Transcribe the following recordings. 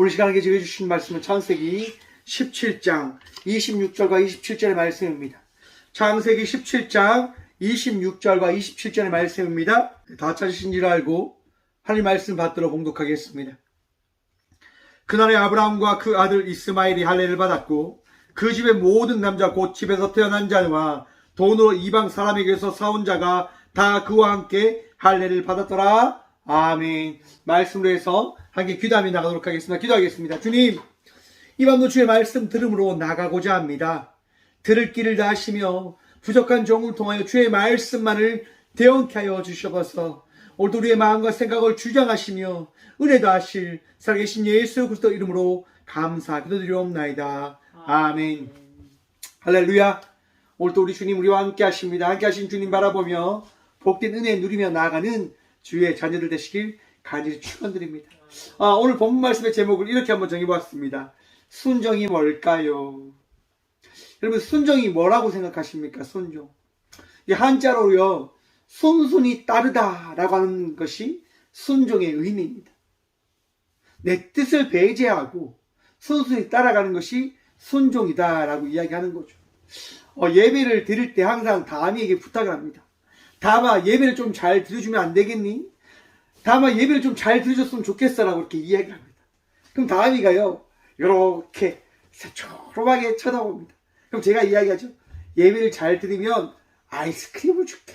오늘 시간에 계시해 주신 말씀은 창세기 17장 26절과 27절의 말씀입니다. 창세기 17장 26절과 27절의 말씀입니다. 다 찾으신 줄 알고 하나님 말씀 받들어 봉독하겠습니다. 그날에 아브라함과 그 아들 이스마엘이 할례를 받았고 그 집의 모든 남자 곧 집에서 태어난 자와 돈으로 이방 사람에게서 사온 자가 다 그와 함께 할례를 받았더라. 아멘. 말씀으로 해서 함께 귀담이 나가도록 하겠습니다. 기도하겠습니다. 주님, 이 밤도 주의 말씀 들음으로 나가고자 합니다. 들을 길을 다하시며 부족한 종을 통하여 주의 말씀만을 대언케 하여 주셔서 오늘도 우리의 마음과 생각을 주장하시며 은혜도 하실 살아계신 예수 그리스도 이름으로 감사 기도드리옵나이다. 아멘. 할렐루야. 오늘도 우리 주님 우리와 함께 하십니다. 함께 하신 주님 바라보며 복된 은혜 누리며 나아가는 주의 자녀들 되시길 간절히 축원드립니다. 아, 오늘 본문 말씀의 제목을 이렇게 한번 정해보았습니다. 순종이 뭘까요? 여러분 순종이 뭐라고 생각하십니까? 순종. 이 한자로요. 순순히 따르다라고 하는 것이 순종의 의미입니다. 내 뜻을 배제하고 순순히 따라가는 것이 순종이다라고 이야기하는 거죠. 어, 예배를 드릴 때 항상 다미에게 부탁을 합니다. 다마 예배를 좀 잘 드려주면 안 되겠니? 다마 예배를 좀 잘 드려줬으면 좋겠어라고 이렇게 이야기를 합니다. 그럼 다미가요 이렇게 새초롬하게 쳐다봅니다. 그럼 제가 이야기하죠. 예배를 잘 드리면 아이스크림을 줄게.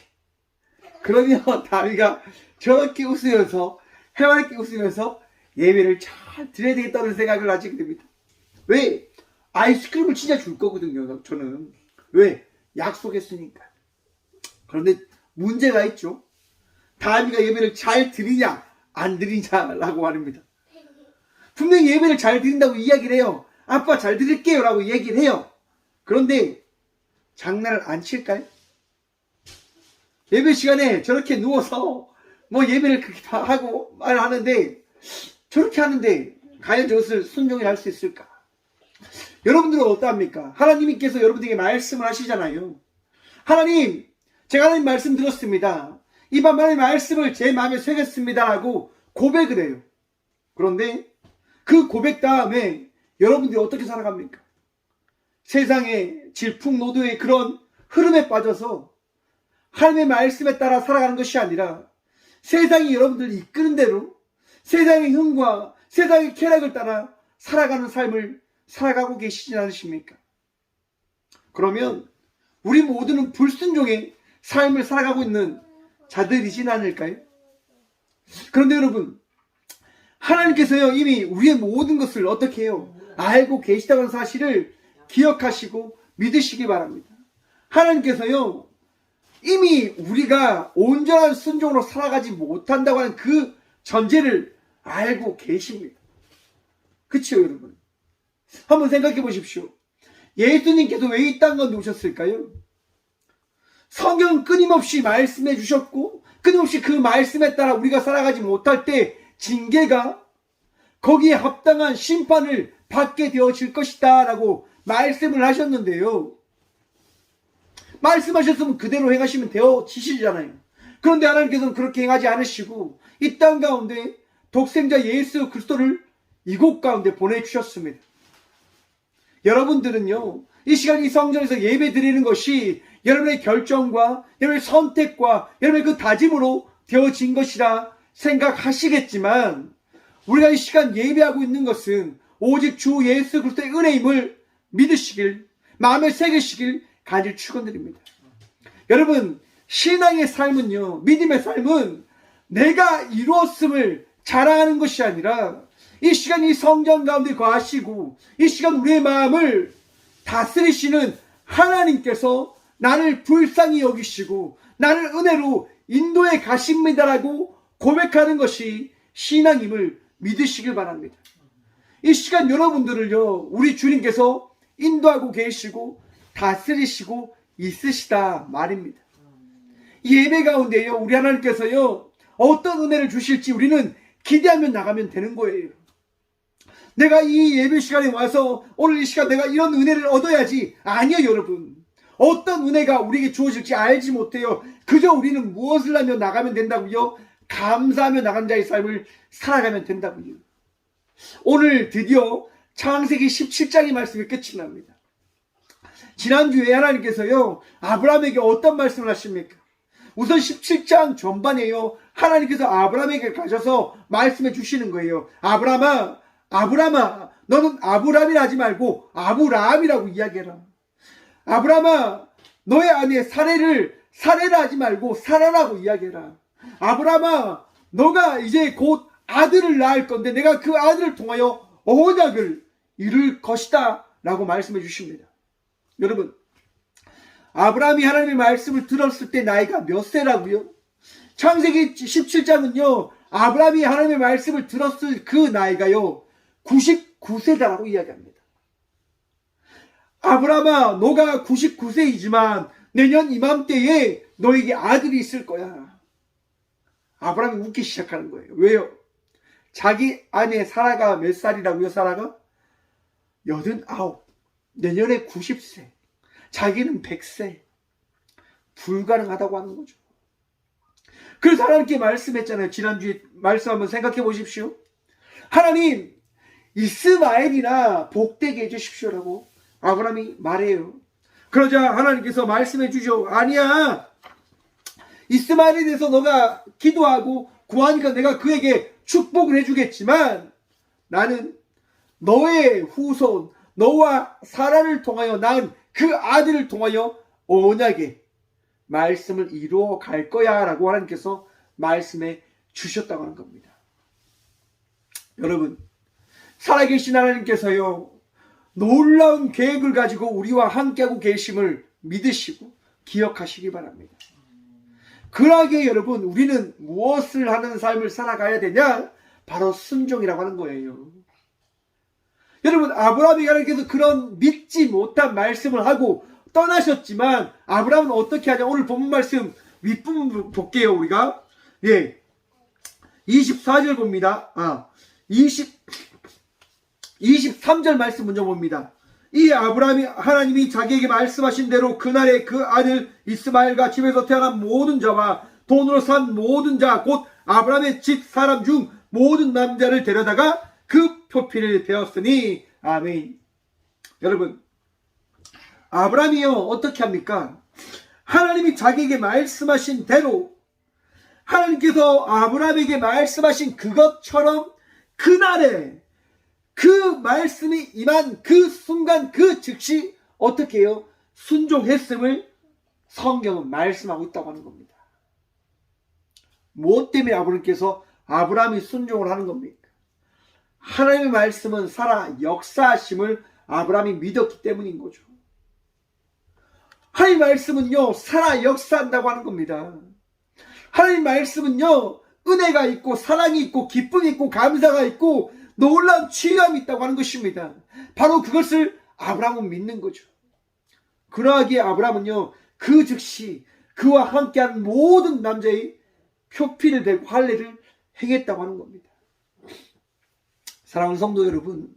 그러면 다미가 저렇게 웃으면서 해맑게 웃으면서 예배를 잘 드려야 되겠다는 생각을 하게 됩니다. 왜? 아이스크림을 진짜 줄 거거든요. 저는 왜? 약속했으니까. 그런데 문제가 있죠. 다미가 예배를 잘 드리냐 안 드리냐라고 말입니다. 분명히 예배를 잘 드린다고 이야기를 해요. 아빠 잘 드릴게요 라고 얘기를 해요. 그런데 장난을 안 칠까요? 예배 시간에 저렇게 누워서 뭐 예배를 그렇게 다 하고 말하는데 저렇게 하는데 과연 저것을 순종히 할수 있을까? 여러분들은 어떠합니까? 하나님께서 여러분에게 말씀을 하시잖아요. 하나님, 제가 하나님 말씀 들었습니다. 이 밤 하나님 말씀을 제 마음에 새겼습니다라고 고백을 해요. 그런데 그 고백 다음에 여러분들이 어떻게 살아갑니까? 세상의 질풍노도의 그런 흐름에 빠져서 하나님의 말씀에 따라 살아가는 것이 아니라 세상이 여러분들을 이끄는 대로 세상의 흥과 세상의 쾌락을 따라 살아가는 삶을 살아가고 계시지 않으십니까? 그러면 우리 모두는 불순종의 삶을 살아가고 있는 자들이진 않을까요? 그런데 여러분, 하나님께서요, 이미 우리의 모든 것을 어떻게 해요? 알고 계시다는 사실을 기억하시고 믿으시기 바랍니다. 하나님께서요, 이미 우리가 온전한 순종으로 살아가지 못한다고 하는 그 전제를 알고 계십니다. 그치요, 여러분? 한번 생각해 보십시오. 예수님께서 왜 이땅 가운데 오셨을까요? 성경 끊임없이 말씀해 주셨고, 끊임없이 그 말씀에 따라 우리가 살아가지 못할 때 징계가 거기에 합당한 심판을 받게 되어질 것이다 라고 말씀을 하셨는데요. 말씀하셨으면 그대로 행하시면 되어지시잖아요. 그런데 하나님께서는 그렇게 행하지 않으시고 이 땅 가운데 독생자 예수 그리스도를 이곳 가운데 보내주셨습니다. 여러분들은요, 이 시간 이 성전에서 예배 드리는 것이 여러분의 결정과 여러분의 선택과 여러분의 그 다짐으로 되어진 것이라 생각하시겠지만, 우리가 이 시간 예배하고 있는 것은 오직 주 예수 그리스도의 은혜임을 믿으시길, 마음에 새기시길 간절히 축원드립니다. 여러분, 신앙의 삶은요, 믿음의 삶은 내가 이루었음을 자랑하는 것이 아니라 이 시간 이 성전 가운데 거하시고 이 시간 우리의 마음을 다스리시는 하나님께서 나를 불쌍히 여기시고 나를 은혜로 인도에 가십니다라고 고백하는 것이 신앙임을 믿으시길 바랍니다. 이 시간 여러분들을요, 우리 주님께서 인도하고 계시고 다스리시고 있으시다 말입니다. 이 예배 가운데요, 우리 하나님께서요, 어떤 은혜를 주실지 우리는 기대하며 나가면 되는 거예요. 내가 이 예배 시간에 와서 오늘 이 시간 내가 이런 은혜를 얻어야지. 아니요, 여러분. 어떤 은혜가 우리에게 주어질지 알지 못해요. 그저 우리는 무엇을 하며 나가면 된다고요? 감사하며 나간 자의 삶을 살아가면 된다고요. 오늘 드디어 창세기 17장의 말씀이 끝이 납니다. 지난주에 하나님께서요, 아브라함에게 어떤 말씀을 하십니까? 우선 17장 전반에요, 하나님께서 아브라함에게 가셔서 말씀해 주시는 거예요. 아브라함아, 아브라함아, 너는 아브라함이라 하지 말고 아브라함이라고 이야기해라. 아브라함아, 너의 아내 사례를 사례라 하지 말고 사라라고 이야기해라. 아브라함아, 너가 이제 곧 아들을 낳을 건데 내가 그 아들을 통하여 언약을 이룰 것이다. 라고 말씀해 주십니다. 여러분, 아브라함이 하나님의 말씀을 들었을 때 나이가 몇 세라고요? 창세기 17장은요, 아브라함이 하나님의 말씀을 들었을 그 나이가요, 99세다라고 이야기합니다. 아브라함아, 너가 99세이지만 내년 이맘때에 너에게 아들이 있을 거야. 아브라함이 웃기 시작하는 거예요. 왜요? 자기 아내 사라가 몇 살이라고요, 사라가? 89. 내년에 90세. 자기는 100세. 불가능하다고 하는 거죠. 그래서 하나님께 말씀했잖아요. 지난주에 말씀 한번 생각해 보십시오. 하나님, 이스마엘이나 복되게 해주십시오라고 아브라함이 말해요. 그러자 하나님께서 말씀해 주죠. 아니야. 이스마엘에 대해서 너가 기도하고 구하니까 내가 그에게 축복을 해주겠지만 나는 너의 후손, 너와 사라를 통하여 낳은 그 아들을 통하여 언약의 말씀을 이루어 갈 거야 라고 하나님께서 말씀해 주셨다고 하는 겁니다. 여러분, 살아계신 하나님께서요, 놀라운 계획을 가지고 우리와 함께하고 계심을 믿으시고 기억하시기 바랍니다. 그러하게 여러분, 우리는 무엇을 하는 삶을 살아가야 되냐? 바로 순종이라고 하는 거예요. 여러분, 아브라함이 하나님께서 그런 믿지 못한 말씀을 하고 떠나셨지만, 아브라함은 어떻게 하냐? 오늘 본문 말씀 윗부분 볼게요, 우리가. 예. 24절 봅니다. 아, 20, 23절 말씀 먼저 봅니다. 이 아브라함이 하나님이 자기에게 말씀하신 대로 그날에 그 아들 이스마엘과 집에서 태어난 모든 자와 돈으로 산 모든 자 곧 아브라함의 집 사람 중 모든 남자를 데려다가 그 표피를 베었으니 아멘. 여러분 아브라함이요 어떻게 합니까? 하나님이 자기에게 말씀하신 대로 하나님께서 아브라함에게 말씀하신 그것처럼 그날에 그 말씀이 임한 그 순간 그 즉시 어떻게 해요? 순종했음을 성경은 말씀하고 있다고 하는 겁니다. 무엇 때문에 아브라함께서 아브라함이 순종을 하는 겁니까? 하나님의 말씀은 살아 역사하심을 아브라함이 믿었기 때문인 거죠. 하나님 말씀은요, 살아 역사한다고 하는 겁니다. 하나님 말씀은요, 은혜가 있고, 사랑이 있고, 기쁨이 있고, 감사가 있고, 놀라운 치유함이 있다고 하는 것입니다. 바로 그것을 아브라함은 믿는 거죠. 그러하기에 아브라함은요, 그 즉시 그와 함께한 모든 남자의 표피를 대고 할례를 행했다고 하는 겁니다. 사랑하는 성도 여러분,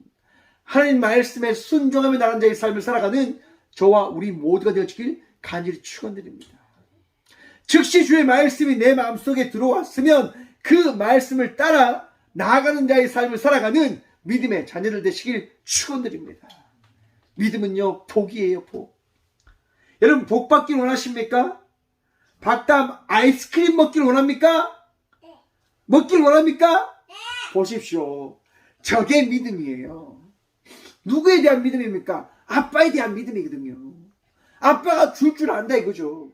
하나님 말씀에 순종하며 나간 자의 삶을 살아가는 저와 우리 모두가 되어지길 간절히 축원드립니다. 즉시 주의 말씀이 내 마음속에 들어왔으면 그 말씀을 따라 나아가는 자의 삶을 살아가는 믿음의 자녀들 되시길 축원드립니다. 믿음은요 복이에요 복. 여러분 복 받길 원하십니까? 박담 아이스크림 먹길 원합니까? 먹길 원합니까? 보십시오. 저게 믿음이에요. 누구에 대한 믿음입니까? 아빠에 대한 믿음이거든요. 아빠가 줄 줄 안다 이거죠.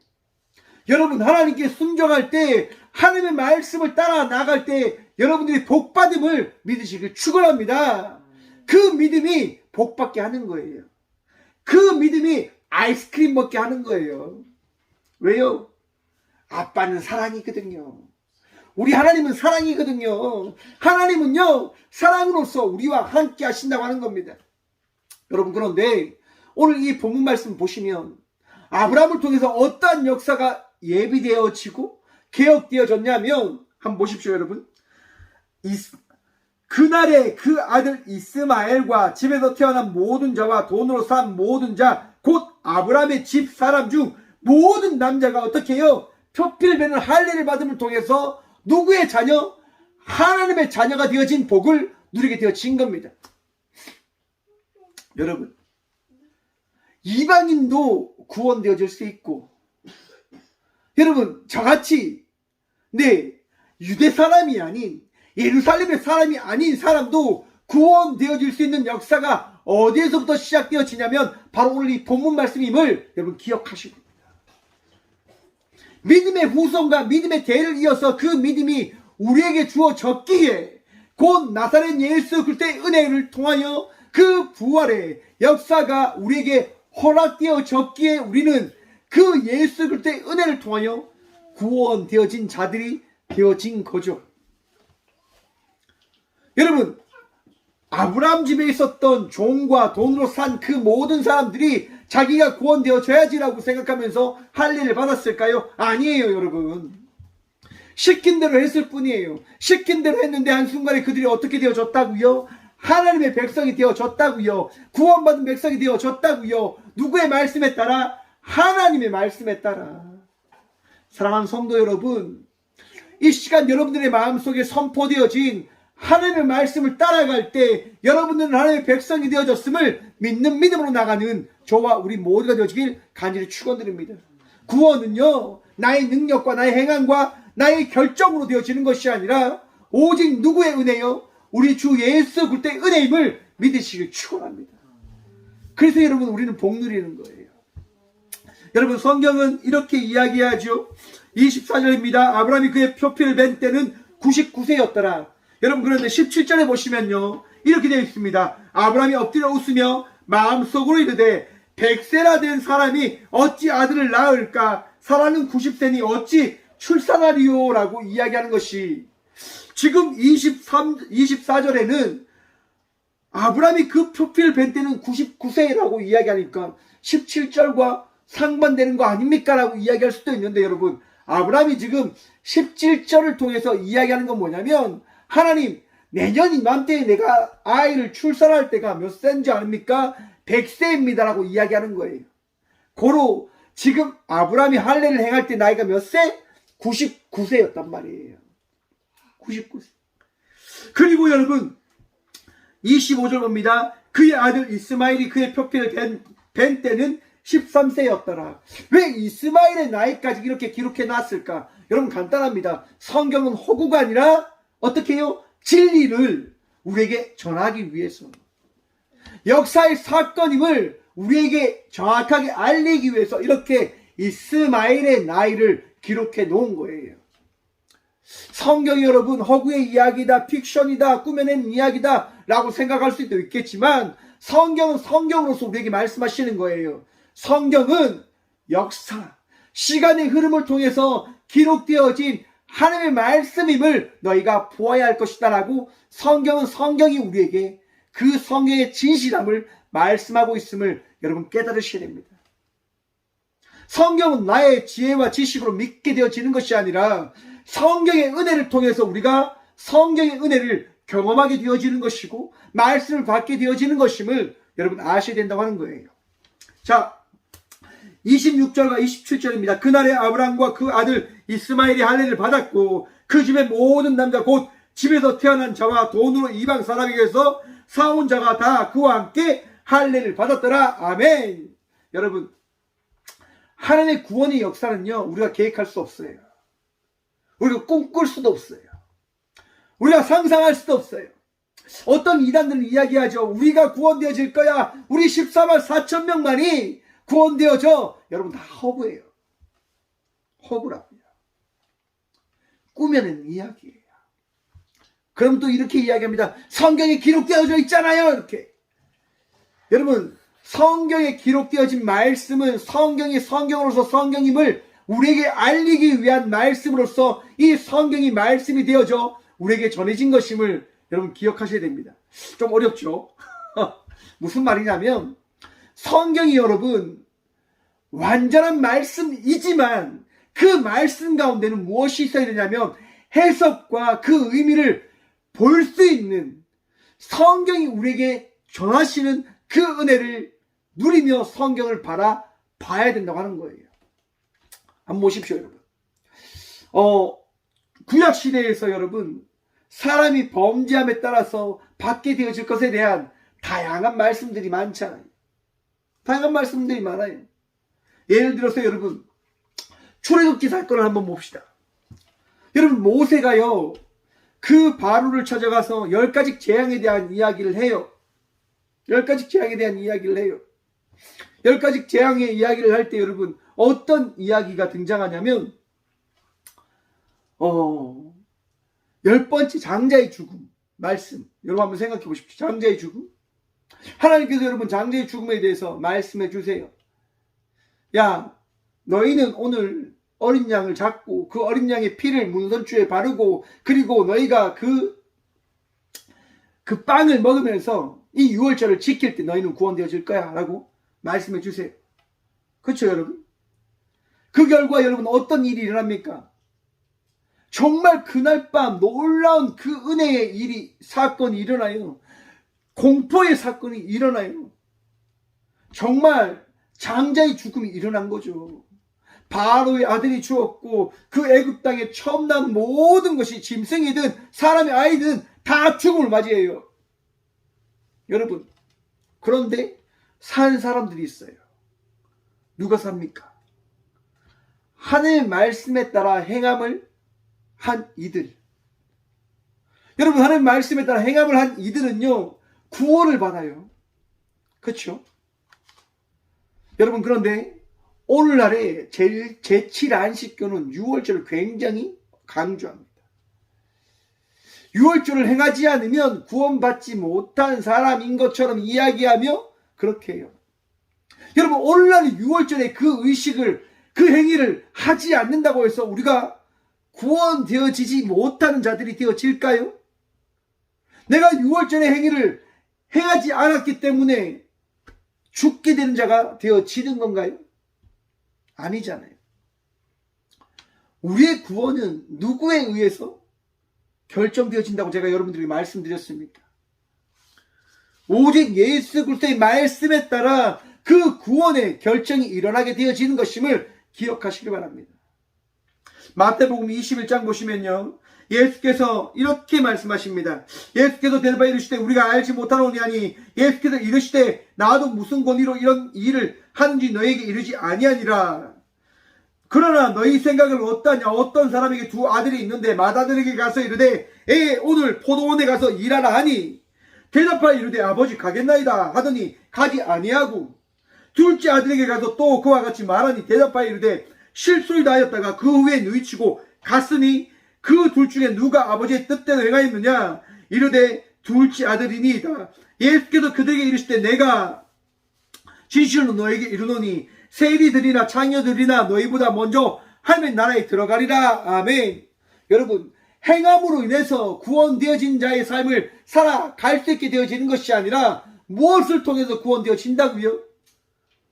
여러분 하나님께 순종할 때 하나님의 말씀을 따라 나갈 때 여러분들이 복받음을 믿으시길 축원합니다. 그 믿음이 복받게 하는 거예요. 그 믿음이 아이스크림 먹게 하는 거예요. 왜요? 아빠는 사랑이거든요. 우리 하나님은 사랑이거든요. 하나님은요, 사랑으로서 우리와 함께 하신다고 하는 겁니다. 여러분, 그런데 오늘 이 본문 말씀 보시면 아브라함을 통해서 어떠한 역사가 예비되어지고 개혁되어졌냐면 한번 보십시오, 여러분. 이스, 그날에 그 아들 이스마엘과 집에서 태어난 모든 자와 돈으로 산 모든 자, 곧 아브라함의 집 사람 중 모든 남자가 어떻게 해요? 표피를 베는 할례를 받음을 통해서 누구의 자녀? 하나님의 자녀가 되어진 복을 누리게 되어진 겁니다. 여러분, 이방인도 구원되어질 수 있고, 여러분, 저같이, 네, 유대 사람이 아닌, 예루살렘의 사람이 아닌 사람도 구원되어질 수 있는 역사가 어디에서부터 시작되어지냐면, 바로 오늘 이 본문 말씀임을 여러분 기억하시고, 믿음의 후손과 믿음의 대를 이어서 그 믿음이 우리에게 주어졌기에 곧 나사렛 예수 그리스도의 은혜를 통하여 그 부활의 역사가 우리에게 허락되어졌기에 우리는 그 예수 그리스도의 은혜를 통하여 구원되어진 자들이 되어진 거죠. 여러분 아브라함 집에 있었던 종과 돈으로 산 그 모든 사람들이 자기가 구원되어져야지라고 생각하면서 할례를 받았을까요? 아니에요, 여러분. 시킨 대로 했을 뿐이에요. 시킨 대로 했는데 한순간에 그들이 어떻게 되어졌다고요? 하나님의 백성이 되어졌다고요. 구원받은 백성이 되어졌다고요. 누구의 말씀에 따라? 하나님의 말씀에 따라. 사랑하는 성도 여러분, 이 시간 여러분들의 마음속에 선포되어진 하나님의 말씀을 따라갈 때 여러분들은 하나님의 백성이 되어졌음을 믿는 믿음으로 나가는 저와 우리 모두가 되어지길 간절히 축원드립니다. 구원은요 나의 능력과 나의 행함과 나의 결정으로 되어지는 것이 아니라 오직 누구의 은혜요? 우리 주 예수 그리스도의 은혜임을 믿으시길 축원합니다. 그래서 여러분 우리는 복 누리는 거예요. 여러분 성경은 이렇게 이야기하죠. 24절입니다. 아브라함이 그의 표피를 벤 때는 99세였더라. 여러분 그런데 17절에 보시면요. 이렇게 되어 있습니다. 아브라함이 엎드려 웃으며 마음속으로 이르되 백세나 된 사람이 어찌 아들을 낳을까? 사라는 90세니 어찌 출산하리요? 라고 이야기하는 것이 지금 23, 24절에는 아브라함이 그 표피를 벤 때는 99세라고 이야기하니까 17절과 상반되는 거 아닙니까? 라고 이야기할 수도 있는데 여러분 아브라함이 지금 17절을 통해서 이야기하는 건 뭐냐면 하나님 내년 이맘때에 내가 아이를 출산할 때가 몇 세인지 아닙니까? 100세입니다 라고 이야기하는 거예요. 고로 지금 아브라함이 할례를 행할 때 나이가 몇 세? 99세였단 말이에요. 99세. 그리고 여러분 25절 봅니다. 그의 아들 이스마일이 그의 표피를 벤, 벤 때는 13세였더라. 왜 이스마일의 나이까지 이렇게 기록해 놨을까? 여러분 간단합니다. 성경은 허구가 아니라 어떻게 해요? 진리를 우리에게 전하기 위해서. 역사의 사건임을 우리에게 정확하게 알리기 위해서 이렇게 이스마일의 나이를 기록해 놓은 거예요. 성경이 여러분 허구의 이야기다, 픽션이다, 꾸며낸 이야기다 라고 생각할 수도 있겠지만 성경은 성경으로서 우리에게 말씀하시는 거예요. 성경은 역사, 시간의 흐름을 통해서 기록되어진 하나님의 말씀임을 너희가 보아야 할 것이다 라고 성경은 성경이 우리에게 그 성경의 진실함을 말씀하고 있음을 여러분 깨달으셔야 됩니다. 성경은 나의 지혜와 지식으로 믿게 되어지는 것이 아니라 성경의 은혜를 통해서 우리가 성경의 은혜를 경험하게 되어지는 것이고 말씀을 받게 되어지는 것임을 여러분 아셔야 된다고 하는 거예요. 자, 26절과 27절입니다. 그날에 아브람과 그 아들 이스마엘이 할례를 받았고 그 집의 모든 남자 곧 집에서 태어난 자와 돈으로 이방 사람에게서 사온 자가 다 그와 함께 할례를 받았더라. 아멘. 여러분 하나님의 구원의 역사는요 우리가 계획할 수 없어요. 우리가 꿈꿀 수도 없어요. 우리가 상상할 수도 없어요. 어떤 이단들은 이야기하죠. 우리가 구원되어질 거야. 우리 14만 4천 명만이 구원되어져. 여러분 다 허구예요. 허구랍니다. 꾸며낸 이야기예요. 그럼 또 이렇게 이야기합니다. 성경에 기록되어져 있잖아요. 이렇게. 여러분 성경에 기록되어진 말씀은 성경이 성경으로서 성경임을 우리에게 알리기 위한 말씀으로서 이 성경이 말씀이 되어져 우리에게 전해진 것임을 여러분 기억하셔야 됩니다. 좀 어렵죠? 무슨 말이냐면 성경이 여러분 완전한 말씀이지만 그 말씀 가운데는 무엇이 있어야 되냐면 해석과 그 의미를 볼 수 있는 성경이 우리에게 전하시는 그 은혜를 누리며 성경을 바라 봐야 된다고 하는 거예요. 한번 보십시오, 여러분. 어, 구약 시대에서 여러분, 사람이 범죄함에 따라서 받게 되어질 것에 대한 다양한 말씀들이 많잖아요. 다양한 말씀들이 많아요. 예를 들어서 여러분 출애굽기 사건을 한번 봅시다. 여러분 모세가요 그 바로를 찾아가서 열 가지 재앙에 대한 이야기를 해요. 열 가지 재앙에 대한 이야기를 해요. 열 가지 재앙의 이야기를 할 때 여러분 어떤 이야기가 등장하냐면 어, 열 번째 장자의 죽음 말씀 여러분 한번 생각해 보십시오. 장자의 죽음 하나님께서 여러분 장자의 죽음에 대해서 말씀해 주세요. 야 너희는 오늘 어린 양을 잡고 그 어린 양의 피를 문선주에 바르고 그리고 너희가 그, 그 빵을 먹으면서 이 유월절을 지킬 때 너희는 구원되어질 거야 라고 말씀해 주세요. 그렇죠 여러분? 그 결과 여러분 어떤 일이 일어납니까? 정말 그날 밤 놀라운 그 은혜의 일이 사건이 일어나요. 공포의 사건이 일어나요. 정말 장자의 죽음이 일어난 거죠. 바로의 아들이 죽었고 그 애굽 땅에 처음 난 모든 것이 짐승이든 사람의 아이든 다 죽음을 맞이해요. 여러분 그런데 산 사람들이 있어요. 누가 삽니까? 하늘 말씀에 따라 행함을 한 이들. 여러분 하늘 말씀에 따라 행함을 한 이들은요 구원을 받아요. 그렇죠? 여러분 그런데 오늘날의 제일 제7 안식교는 6월절을 굉장히 강조합니다. 6월절을 행하지 않으면 구원받지 못한 사람인 것처럼 이야기하며 그렇게 해요. 여러분 오늘날 6월절에 그 의식을 그 행위를 하지 않는다고 해서 우리가 구원되어지지 못하는 자들이 되어질까요? 내가 6월절의 행위를 행하지 않았기 때문에 죽게 되는 자가 되어지는 건가요? 아니잖아요. 우리의 구원은 누구에 의해서 결정되어진다고 제가 여러분들에게 말씀드렸습니까? 오직 예수 그리스도의 말씀에 따라 그 구원의 결정이 일어나게 되어지는 것임을 기억하시기 바랍니다. 마태복음 21장 보시면요. 예수께서 이렇게 말씀하십니다. 예수께서 대답하여 이르시되 우리가 알지 못하노니 아니 예수께서 이르시되 나도 무슨 권위로 이런 일을 하는지 너에게 이르지 아니하니라. 그러나 너희 생각을 어떠냐 어떤 사람에게 두 아들이 있는데 맏아들에게 가서 이르되 에 오늘 포도원에 가서 일하라 하니 대답하여 이르되 아버지 가겠나이다 하더니 가지 아니하고 둘째 아들에게 가서 또 그와 같이 말하니 대답하여 이르되 실수를 다하였다가 그 후에 누이치고 갔으니 그 둘 중에 누가 아버지의 뜻대로 행하였느냐? 이르되 둘째 아들이니이다. 예수께서 그들에게 이르시되 내가 진실로 너에게 이르노니 세리들이나 창녀들이나 너희보다 먼저 하나님 나라에 들어가리라. 아멘. 여러분 행함으로 인해서 구원되어진 자의 삶을 살아갈 수 있게 되어지는 것이 아니라 무엇을 통해서 구원되어진다고요?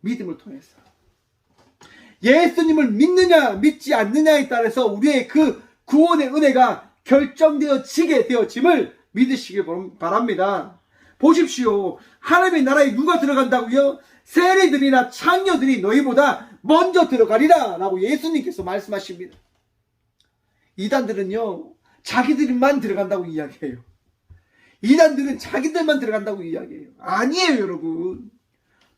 믿음을 통해서. 예수님을 믿느냐 믿지 않느냐에 따라서 우리의 그 구원의 은혜가 결정되어지게 되어짐을 믿으시길 바랍니다. 보십시오. 하나님의 나라에 누가 들어간다고요? 세리들이나 창녀들이 너희보다 먼저 들어가리라 라고 예수님께서 말씀하십니다. 이단들은요. 자기들만 들어간다고 이야기해요. 이단들은 자기들만 들어간다고 이야기해요. 아니에요 여러분.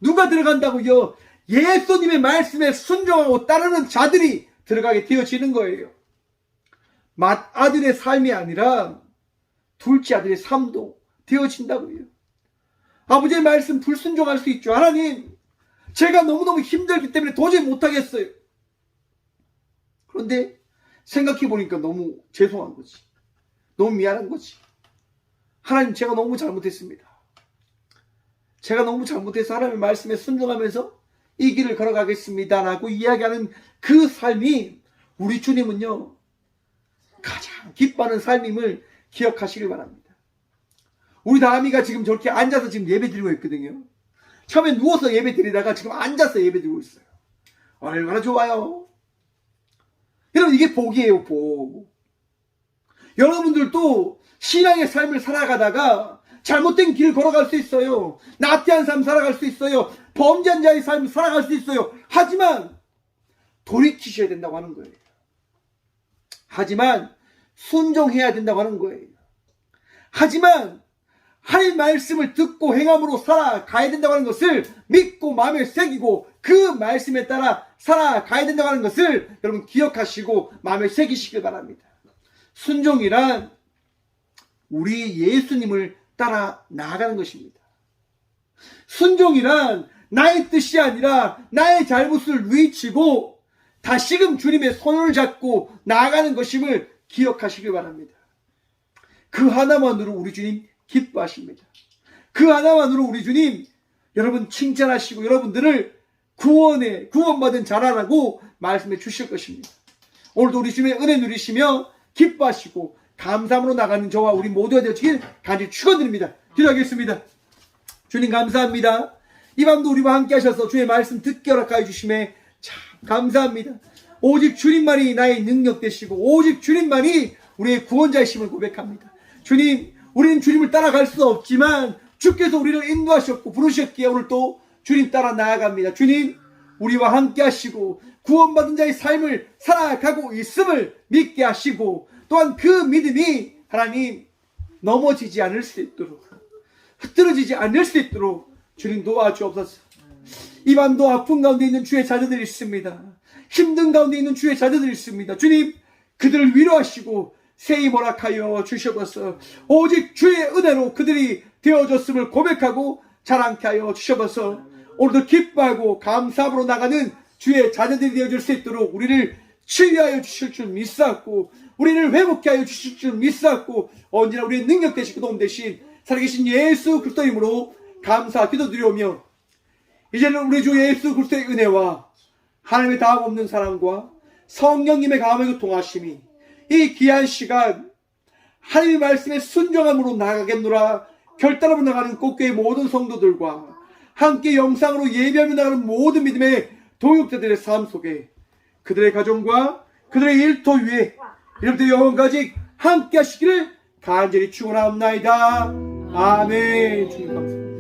누가 들어간다고요? 예수님의 말씀에 순종하고 따르는 자들이 들어가게 되어지는 거예요. 맏 아들의 삶이 아니라 둘째 아들의 삶도 되어진다고요. 아버지의 말씀 불순종할 수 있죠. 하나님, 제가 너무너무 힘들기 때문에 도저히 못하겠어요. 그런데 생각해 보니까 너무 죄송한 거지. 너무 미안한 거지. 하나님, 제가 너무 잘못했습니다. 제가 너무 잘못해서 하나님의 말씀에 순종하면서 이 길을 걸어가겠습니다라고 이야기하는 그 삶이 우리 주님은요 가장 기뻐하는 삶임을 기억하시길 바랍니다. 우리 다미가 지금 저렇게 앉아서 지금 예배 드리고 있거든요. 처음에 누워서 예배 드리다가 지금 앉아서 예배 드리고 있어요. 얼마나 좋아요. 여러분 이게 복이에요 복. 여러분들도 신앙의 삶을 살아가다가 잘못된 길을 걸어갈 수 있어요. 나태한 삶 살아갈 수 있어요. 범죄한 자의 삶 살아갈 수 있어요. 하지만 돌이키셔야 된다고 하는 거예요. 하지만 순종해야 된다고 하는 거예요. 하지만 하나님 말씀을 듣고 행함으로 살아가야 된다고 하는 것을 믿고 마음에 새기고 그 말씀에 따라 살아가야 된다고 하는 것을 여러분 기억하시고 마음에 새기시길 바랍니다. 순종이란 우리 예수님을 따라 나아가는 것입니다. 순종이란 나의 뜻이 아니라 나의 잘못을 누이치고 다시금 주님의 손을 잡고 나아가는 것임을 기억하시길 바랍니다. 그 하나만으로 우리 주님 기뻐하십니다. 그 하나만으로 우리 주님 여러분 칭찬하시고 여러분들을 구원에 구원받은 자라라고 말씀해 주실 것입니다. 오늘도 우리 주님의 은혜 누리시며 기뻐하시고 감사함으로 나가는 저와 우리 모두가 되어지길 간절히 축원드립니다. 기도하겠습니다. 주님 감사합니다. 이 밤도 우리와 함께 하셔서 주의 말씀 듣게 허락하여 주심에 참 감사합니다. 오직 주님만이 나의 능력 되시고 오직 주님만이 우리의 구원자이심을 고백합니다. 주님, 우리는 주님을 따라갈 수 없지만 주께서 우리를 인도하셨고 부르셨기에 오늘 또 주님 따라 나아갑니다. 주님, 우리와 함께 하시고 구원받은 자의 삶을 살아가고 있음을 믿게 하시고 또한 그 믿음이 하나님 넘어지지 않을 수 있도록 흐트러지지 않을 수 있도록 주님 도와주옵소서. 이 밤도 아픈 가운데 있는 주의 자녀들이 있습니다. 힘든 가운데 있는 주의 자녀들이 있습니다. 주님, 그들을 위로하시고 세이 모락하여 주셔서 오직 주의 은혜로 그들이 되어졌음을 고백하고 자랑케 하여 주셔서 오늘도 기뻐하고 감사함으로 나가는 주의 자녀들이 되어질 수 있도록 우리를 치유하여 주실 줄 믿사옵고 우리를 회복케 하여 주실 줄 믿사옵고 언제나 우리의 능력 되시고 도움 되신 살아계신 예수 그리스도 이름으로 감사 기도드리오며 이제는 우리 주 예수 그리스도의 은혜와 하나님의 다음 없는 사랑과 성령님의 감화의 통하심이 이 귀한 시간 하나님의 말씀에 순종함으로 나가겠노라 결단하고 나가는 꽃교의 모든 성도들과 함께 영상으로 예배하며 나가는 모든 믿음의 동역자들의 삶 속에 그들의 가정과 그들의 일터 위에 이름부터 영원까지 함께 하시기를 간절히 축원합나이다. 아멘. 주님 감사합니다.